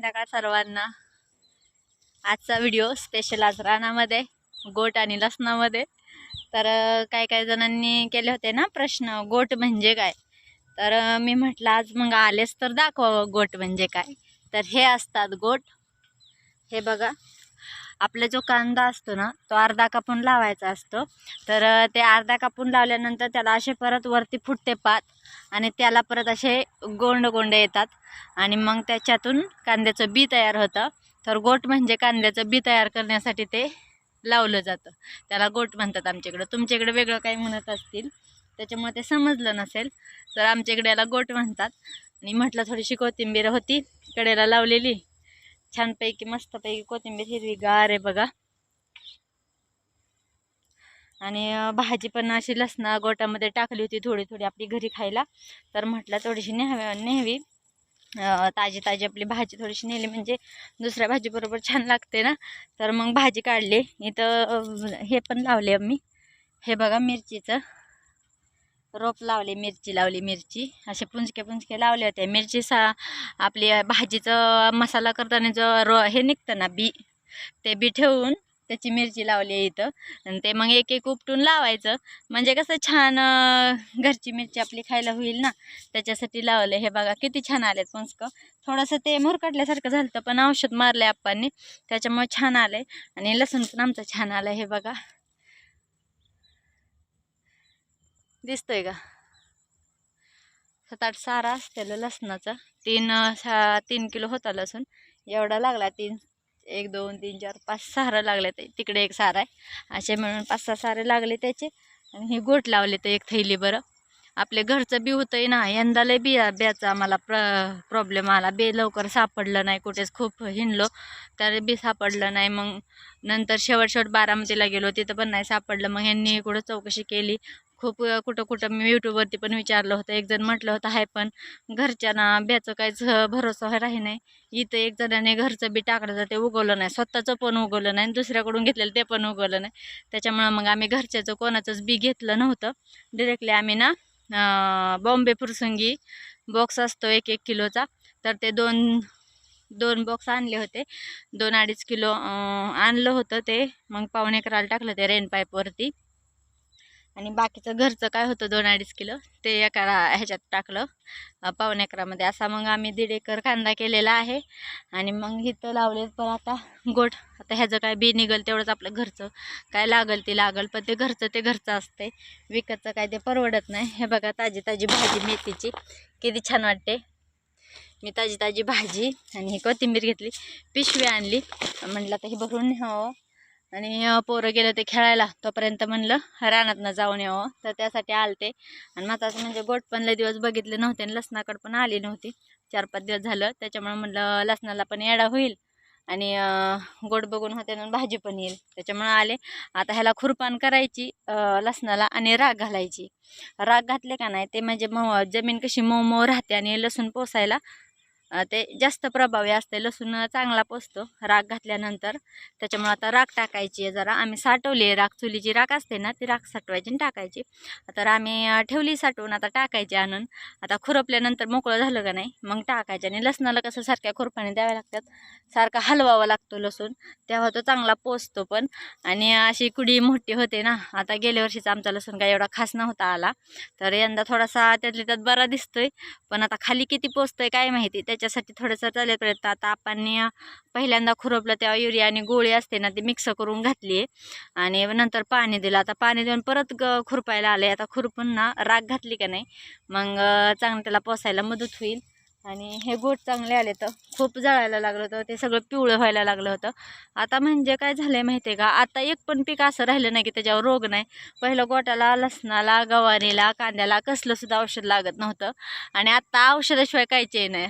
संध्याकाळ सर्वांना. आजचा व्हिडिओ स्पेशल आज रानामध्ये गोट आणि लसणामध्ये. तर काय काय जणांनी केले होते ना प्रश्न गोट म्हणजे काय? तर मी म्हटलं आज मग आलेच तर दाखवावं गोट म्हणजे काय. तर हे असतात गोट. हे बघा. आपला जो कांदा असतो ना तो अर्धा कापून लावायचा असतो. तर ते अर्धा कापून लावल्यानंतर त्याला असे परत वरती फुटते पात आणि त्याला परत असे गोंड गोंड येतात. आणि मग त्याच्यातून कांद्याचं बी तयार होतं. तर गोट म्हणजे कांद्याचं बी तयार करण्यासाठी ते लावलं जातं. त्याला गोट म्हणतात आमच्याकडं. तुमच्याकडे वेगळं काही म्हणत असतील त्याच्यामुळे ते समजलं नसेल तर आमच्याकडे याला गोट म्हणतात. आणि म्हटलं थोडीशी कोथिंबीर होती कडेला लावलेली. छानपैकी मस्तपैकी कोथिंबीर हिरवी गार आहे बघा. आणि भाजी पण अशी लसणा गोटामध्ये टाकली होती थोडी थोडी आपली घरी खायला. तर म्हटलं थोडीशी न्यावी न्यावी ताजी ताजी आपली भाजी थोडीशी नेली म्हणजे दुसऱ्या भाजीबरोबर छान लागते ना. तर मग भाजी काढली. इथं हे पण लावले आम्ही. हे बघा मिरचीचं. रोप लावले मिरची लावली मिरची. असे पुंजके पुंजके लावले होते. मिरची सा आपली भाजीचं मसाला करताना जो रो हे निघतं ना बी ते बी ठेवून त्याची मिरची लावली आहे इथं. आणि ते मग एक एक उपटून लावायचं. म्हणजे कसं छान घरची मिरची आपली खायला होईल ना. त्याच्यासाठी लावलं. हे बघा किती छान आले पुंजकं. थोडंसं ते मुरकटल्यासारखं झालं होतं पण औषध मारलं आहे आप्पांनी. त्याच्यामुळे छान आलं आहे आणि लसूण पण आमचं छान आलं हे बघा. दिसतोय का? सात आठ सारा असतेलं लसणाचा. तीन सहा सा तीन किलो होता लसूण. एवढा लागला तीन एक दोन तीन चार पाच सारं लागले ते. तिकडे एक सारा आहे. असे मिळून पाच सहा सारे लागले त्याचे. आणि हे गोट लावले तर एक थैली बरं. आपले घरचं बी होतंय ना यंदा लय बिया ब्याचा आम्हाला प्र प्रॉब्लेम आला. बे लवकर सापडलं नाही कुठेच खूप हिंडलो. तर बी सापडलं नाही. मग नंतर शेवट शेवट बारामतीला गेलो तिथं पण नाही सापडलं. मग ह्यांनी कुठं चौकशी केली. खूप कुठं कुठं मी यूट्यूबवरती पण विचारलं होतं. एक जण म्हटलं होतं आहे पण घरच्यांना ब्याचं काहीच भरोसा राही नाही. इथं एक जणाने घरचं बी टाकलं तर ते उगवलं नाही. स्वतःचं पण उगवलं नाही आणि दुसऱ्याकडून घेतलेलं ते पण उगवलं नाही. त्याच्यामुळं मग आम्ही घरच्याचं कोणाचंच बी घेतलं नव्हतं. डिरेक्टली आम्ही ना बॉम्बे फुरसुंगी बॉक्स असतो एक एक किलोचा. तर ते दोन दोन बॉक्स आणले होते. दोन अडीच किलो आणलं होतं ते. मग पाहुणे एकराला टाकलं ते रेन पाईपवरती आणि बाकीचं घरचं काय होतं दोन अडीच किलो ते एका ह्याच्यात टाकलं. पावन एकरामध्ये असा मग आम्ही दीड एकर कांदा केलेला आहे. आणि मग इथं लावले पण आता गोठ आता ह्याचं काय बी निघल तेवढंच आपलं घरचं. काय लागल ते लागल पण ते घरचं ते घरचं असते विकतचं काय ते परवडत नाही. हे बघा ताजी ताजी भाजी मेथीची. किती छान वाटते. मी ताजी ताजी भाजी आणि ही कोथिंबीर घेतली. पिशवी आणली. म्हटलं आता हे भरून न्यावं आणि पोरं गेलं ते खेळायला. तोपर्यंत म्हणलं रानातनं जाऊन यावं. तर त्यासाठी आलते. आणि महत्त्वाचं म्हणजे गोट पण लय दिवस बघितले नव्हते आणि लसणाकडे पण आली नव्हती. चार पाच दिवस झालं. त्याच्यामुळे म्हणलं लसणाला पण येडा होईल. आणि अं, गोड बघून होते आणि भाजी पण येईल. त्याच्यामुळे आले. आता ह्याला खुरपान करायची लसणाला आणि राग घालायची. राग घातले का नाही ते म्हणजे मऊ जमीन कशी मऊ मऊ राहते आणि लसूण पोसायला ते जास्त प्रभावी असते लसूण चांगला पोसतो राख घातल्यानंतर. त्याच्यामुळे आता राख टाकायची आहे जरा. आम्ही साठवली आहे राख चुलीची राख असते ना ती राख साठवायची आणि टाकायची. तर आम्ही ठेवली साठवून आता टाकायची आणून. आता खुरपल्यानंतर मोकळं झालं का नाही मग टाकायचे. आणि लसणाला कसं सारख्या खुरपाने द्याव्या लागतात. सारखा हलवावा लागतो लसूण. तेव्हा तो चांगला पोचतो पण. आणि अशी कुडी मोठी होते ना आता गेल्या वर्षीचा आमचा लसूण काय एवढा खास नव्हता आला. तर यंदा थोडासा त्यातल्या त्यात बरा दिसतोय. पण आता खाली किती पोचतोय काय माहिती. त्याच्यासाठी थोडंसं चालत पर्यंत आता आपण पहिल्यांदा खुरपलं तेव्हा युरिया आणि गोळी असते ना ती मिक्स करून घातली आहे आणि नंतर पाणी दिलं. आता पाणी देऊन परत ग खुरपायला आले आता खुरपून ना राग घातली का नाही मग चांगलं त्याला पोसायला मदत होईल. आणि हे गोट चांगले आले तर खूप जळायला लागलं होतं. ते सगळं पिवळं व्हायला लागलं होतं. आता म्हणजे काय झालं आहे माहिती आहे का? आता एक पण पीक असं राहिलं नाही की त्याच्यावर रोग नाही. पहिलं गोटाला लसणाला गवारीला कांद्याला कसलंसुद्धा औषध लागत नव्हतं. आणि आत्ता औषधाशिवाय कायचे नाही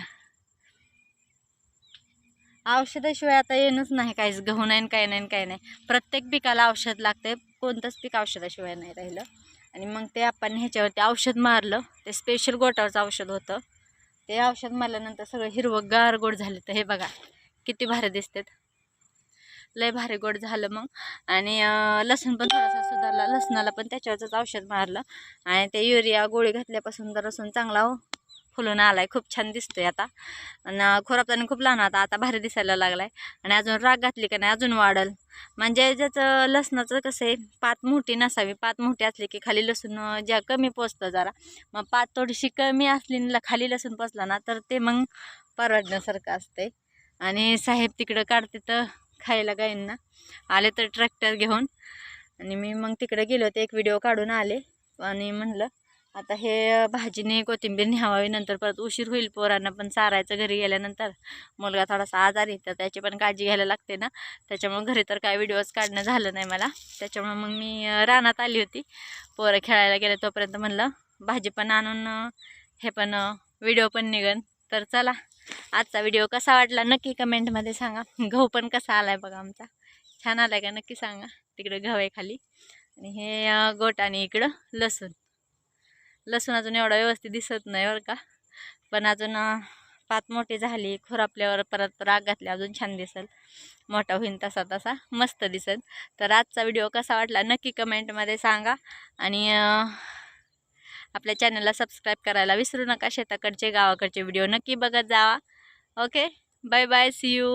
औषधाशिवाय आता येणंच नाही काहीच गहू नाही काय नाही काय नाही प्रत्येक पिकाला औषध लागते कोणतंच पीक औषधाशिवाय नाही राहिलं. आणि मग ते आपण ह्याच्यावरती औषध मारलं ते स्पेशल गोटावरचं औषध होतं. ते औषध मारल्यानंतर सगळं हिरवं गार गोड झालं तर हे बघा किती भारी दिसतात. लय भारी गोड झालं मग. आणि लसूण पण थोडासा सुधारला. लसणाला पण त्याच्यावरच औषध मारलं. आणि ते युरिया गोळी घातल्यापासून तर लसूण चांगला हो. फुलून आलाय. खूप छान दिसतोय आता. आणि खोरापताने खूप लहान होता आता भारी दिसायला लागलाय. आणि अजून राग घातली का नाही अजून वाढल. म्हणजे ज्याचं लसणाचं कसं आहे पात मोठी नसावी. पात मोठी असली की खाली लसूण ज्या कमी पोचतं जरा. मग पात थोडीशी कमी असली खाली लसूण पोचला ना तर ते मग परवडण्यासारखं असते आणि साहेब तिकडं काढते तर खायला गाईंना आले तर ट्रॅक्टर घेऊन. आणि मी मग तिकडे गेले होते एक व्हिडिओ काढून आले. आणि म्हणलं आता हे भाजीने कोथिंबीर न्यावावी नंतर परत उशीर होईल पोरांना पण चारायचं घरी गेल्यानंतर. मुलगा थोडासा आजारी तर त्याची पण काळजी घ्यायला लागते ना. त्याच्यामुळे घरी तर काय व्हिडिओज काढणं झालं नाही मला. त्याच्यामुळे मग मी रानात आली होती. पोरं खेळायला गेले तोपर्यंत म्हणलं भाजी पण आणून हे पण व्हिडिओ पण निघन. तर चला आजचा व्हिडिओ कसा वाटला नक्की कमेंटमध्ये सांगा. गहू पण कसा आला आहे बघा आमचा. छान आलाय का नक्की सांगा. तिकडं गहू आहे खाली. आणि हे गोट आणि इकडं लसूण. लसूण अजून एवढा व्यवस्थित दिसत नाही बरं का. पण अजून पात मोठी झाली खुरापल्यावर परत राग घातली अजून छान दिसेल. मोठा होईन तसा तसा मस्त दिसेल. तर आजचा व्हिडिओ कसा वाटला नक्की कमेंटमध्ये सांगा. आणि आपल्या चॅनलला सबस्क्राईब करायला विसरू नका. शेताकडचे गावाकडचे व्हिडिओ नक्की बघत जावा. Okay bye bye see you